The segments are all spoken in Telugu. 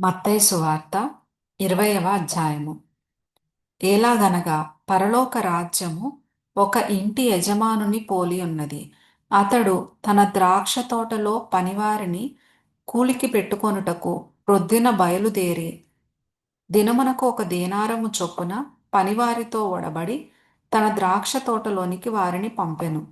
మత్తయి సువార్త ఇరవయవ అధ్యాయము. ఎలాగనగా పరలోక రాజ్యము ఒక ఇంటి యజమానుని పోలి ఉన్నది. అతడు తన ద్రాక్ష తోటలో పనివారిని కూలికి పెట్టుకొనుటకు ప్రొద్దున బయలుదేరి దినమునకు ఒక దేనారము చొప్పున పనివారితో ఒడబడి తన ద్రాక్ష తోటలోనికి వారిని పంపెను.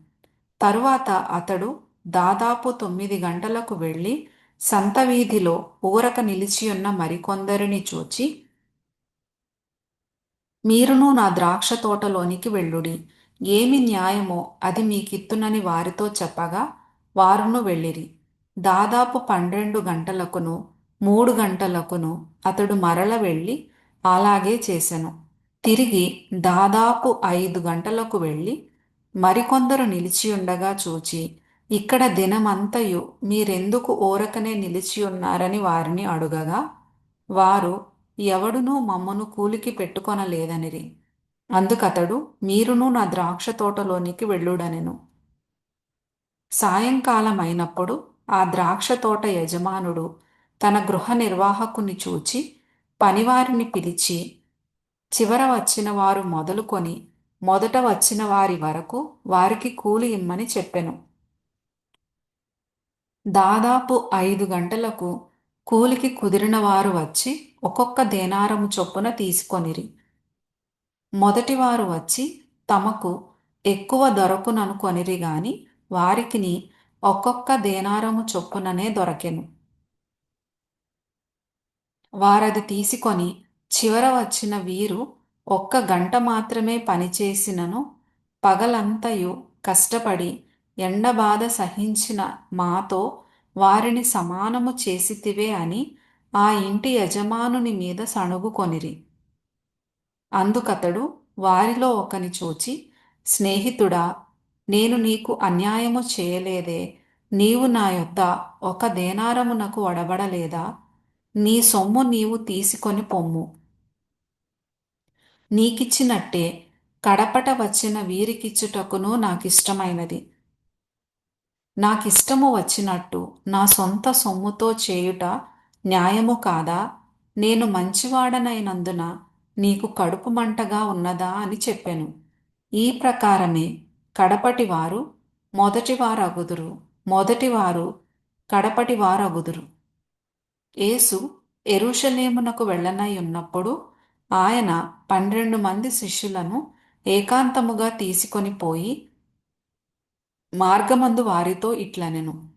తరువాత అతడు దాదాపు తొమ్మిది గంటలకు వెళ్ళి సంత వీధిలో ఊరక నిలిచియున్న మరికొందరిని చూచి మీరును నా ద్రాక్ష తోటలోనికి వెళ్ళుడి. ఏమి న్యాయమో అది మీకిత్తునని వారితో చెప్పగా వారును వెళ్ళిరి. దాదాపు పన్నెండు గంటలకును మూడు గంటలకును అతడు మరల వెళ్ళి అలాగే చేశాను తిరిగి దాదాపు ఐదు గంటలకు వెళ్ళి మరికొందరు నిలిచియుండగా చూచి ఇక్కడ దినమంతయు మీరెందుకు ఓరకనే నిలిచి ఉన్నారని వారిని అడుగగా వారు ఎవడునూ మమ్మను కూలికి పెట్టుకొనలేదనిరి. అందుకతడు మీరును నా ద్రాక్ష తోటలోనికి వెళ్ళుడనెను. సాయంకాలం అయినప్పుడు ఆ ద్రాక్ష తోట యజమానుడు తన గృహ నిర్వాహకుని చూచి పనివారిని పిలిచి చివర వచ్చిన వారు మొదలుకొని మొదట వచ్చిన వారి వరకు వారికి కూలి ఇమ్మని చెప్పెను. దాదాపు ఐదు గంటలకు కూలికి కుదిరిన వారు వచ్చి ఒక్కొక్క దేనారము చొప్పున తీసుకొనిరి. మొదటివారు వచ్చి తమకు ఎక్కువ దొరకుననుకొనిరి గాని వారికిని ఒక్కొక్క దేనారము చొప్పుననే దొరకెను. వారది తీసుకొని చివర వచ్చిన వీరు ఒక్క గంట మాత్రమే పనిచేసినను పగలంతయు కష్టపడి ఎండబాధ సహించిన మాతో వారిని సమానము చేసితివే అని ఆ ఇంటి యజమానుని మీద సణుగుకొనిరి. అందుకతడు వారిలో ఒకని చూచి స్నేహితుడా నేను నీకు అన్యాయము చేయలేదే. నీవు నా యొద్ద ఒక దేనారమునకు వడబడలేదా? నీ సొమ్ము నీవు తీసుకొని పొమ్ము. నీకిచ్చినట్టే కడపట వచ్చిన వీరికిచ్చుటకును నాకిష్టమైనది. నాకిష్టము వచ్చినట్టు నా సొంత సొమ్ముతో చేయుట న్యాయము కాదా? నేను మంచివాడనైనందున నీకు కడుపు మంటగా ఉన్నదా అని చెప్పెను. ఈ ప్రకారమే కడపటివారు మొదటివారగుదురు మొదటివారు కడపటివారగుదురు. యేసు ఎరుషలేమునకు వెళ్ళనై ఉన్నప్పుడు ఆయన పన్నెండు మంది శిష్యులను ఏకాంతముగా తీసుకొని పోయి మార్గమందు వారితో ఇట్లనెను.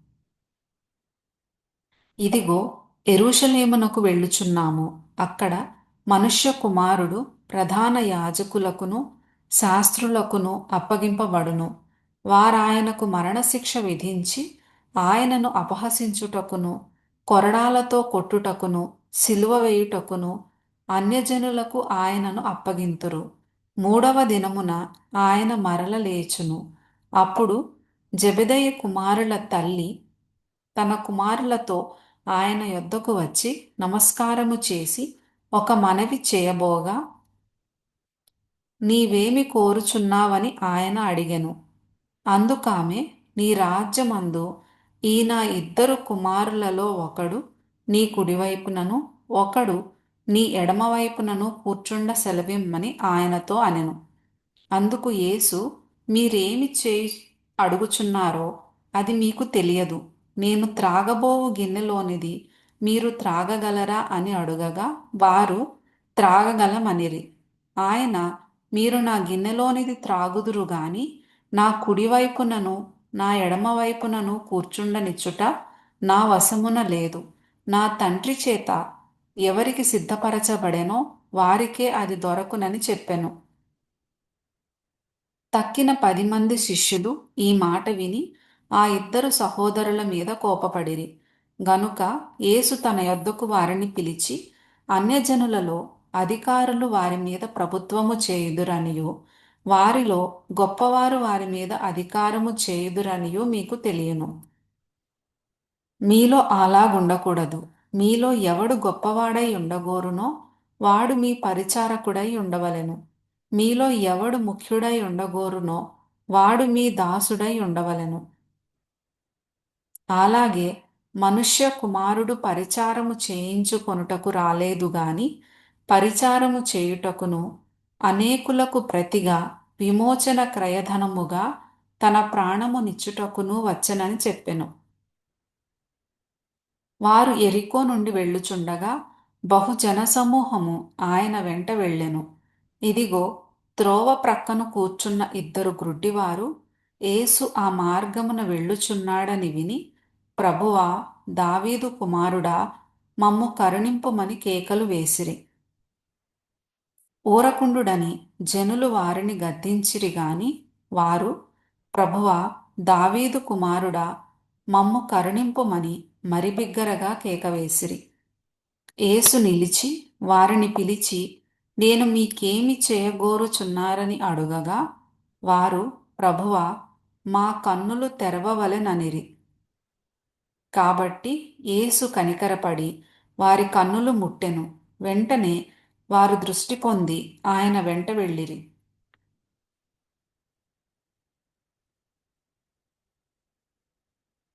ఇదిగో ఎరుషలేమునకు వెళ్ళుచున్నాము. అక్కడ మనుష్య కుమారుడు ప్రధాన యాజకులకును శాస్త్రులకును అప్పగింపబడును. వారాయనకు మరణశిక్ష విధించి ఆయనను అపహసించుటకును కొరడాలతో కొట్టుటకును సిలువ వేయుటకును అన్యజనులకు ఆయనను అప్పగింతురు. మూడవ దినమున ఆయన మరల లేచును. అప్పుడు జబెదయ్య కుమారుల తల్లి తన కుమారులతో ఆయన యొద్దకు వచ్చి నమస్కారము చేసి ఒక మనవి చేయబోగా? నీవేమి కోరుచున్నావని ఆయన అడిగెను. అందుకామె నీ రాజ్యమందు ఈ నా ఇద్దరు కుమారులలో ఒకడు నీ కుడివైపునను ఒకడు నీ ఎడమవైపునను కూర్చుండ సెలవిమ్మని ఆయనతో అనెను. అందుకు యేసు మీరేమి చేయి అడుగుచున్నారో అది మీకు తెలియదు. నేను త్రాగబోవు గిన్నెలోనిది మీరు త్రాగగలరా అని అడుగగా వారు త్రాగగలమనిరి. ఆయన మీరు నా గిన్నెలోనిది త్రాగుదురు గాని నా కుడివైపునను నా ఎడమవైపునను కూర్చుండనిచ్చుట నా వశమున లేదు. నా తండ్రి చేత ఎవరికి సిద్ధపరచబడెనో వారికే అది దొరకునని చెప్పెను. తక్కిన పది మంది శిష్యులు ఈ మాట విని ఆ ఇద్దరు సహోదరుల మీద కోపపడిరి. గనుక యేసు తన యొద్దకు వారిని పిలిచి అన్యజనులలో అధికారులు వారి మీద ప్రభుత్వము చేయుదురనియు వారిలో గొప్పవారు వారి మీద అధికారము చేయుదురనియు మీకు తెలియను. మీలో అలాగుండకూడదు మీలో ఎవడు గొప్పవాడై ఉండగోరునో వాడు మీ పరిచారకుడై ఉండవలెను. మీలో ఎవడు ముఖ్యుడై ఉండగోరునో వాడు మీ దాసుడై ఉండవలెను. అలాగే మనుష్య కుమారుడు పరిచారము చేయించుకొనుటకు రాలేదు గాని పరిచారము చేయుటకును అనేకులకు ప్రతిగా విమోచన క్రయధనముగా తన ప్రాణము నిచ్చుటకును వచ్చనని చెప్పెను. వారు ఎరికో నుండి వెళ్ళుచుండగా బహుజన సమూహము ఆయన వెంట వెళ్ళెను. ఇదిగో త్రోవ ప్రక్కను కూర్చున్న ఇద్దరు గ్రుడ్డివారు ఏసు ఆ మార్గమున వెళ్ళుచున్నాడని విని ప్రభువా దావీదు కుమారుడా మమ్ము కరుణింపుమని కేకలు వేసిరి. ఊరకుండుడని జనులు వారిని గద్దించిరి గాని వారు ప్రభువా దావీదు కుమారుడా మమ్ము కరుణింపుమని మరి బిగ్గరగా కేకవేసిరి ఏసు నిలిచి వారిని పిలిచి నేను మీకేమి చేయగోరుచున్నారని అడుగగా వారు ప్రభువ మా కన్నులు తెరవవలెననిరి. కాబట్టి ఏసు కనికరపడి వారి కన్నులు ముట్టెను. వెంటనే వారు దృష్టి పొంది ఆయన వెంట వెళ్ళిరి.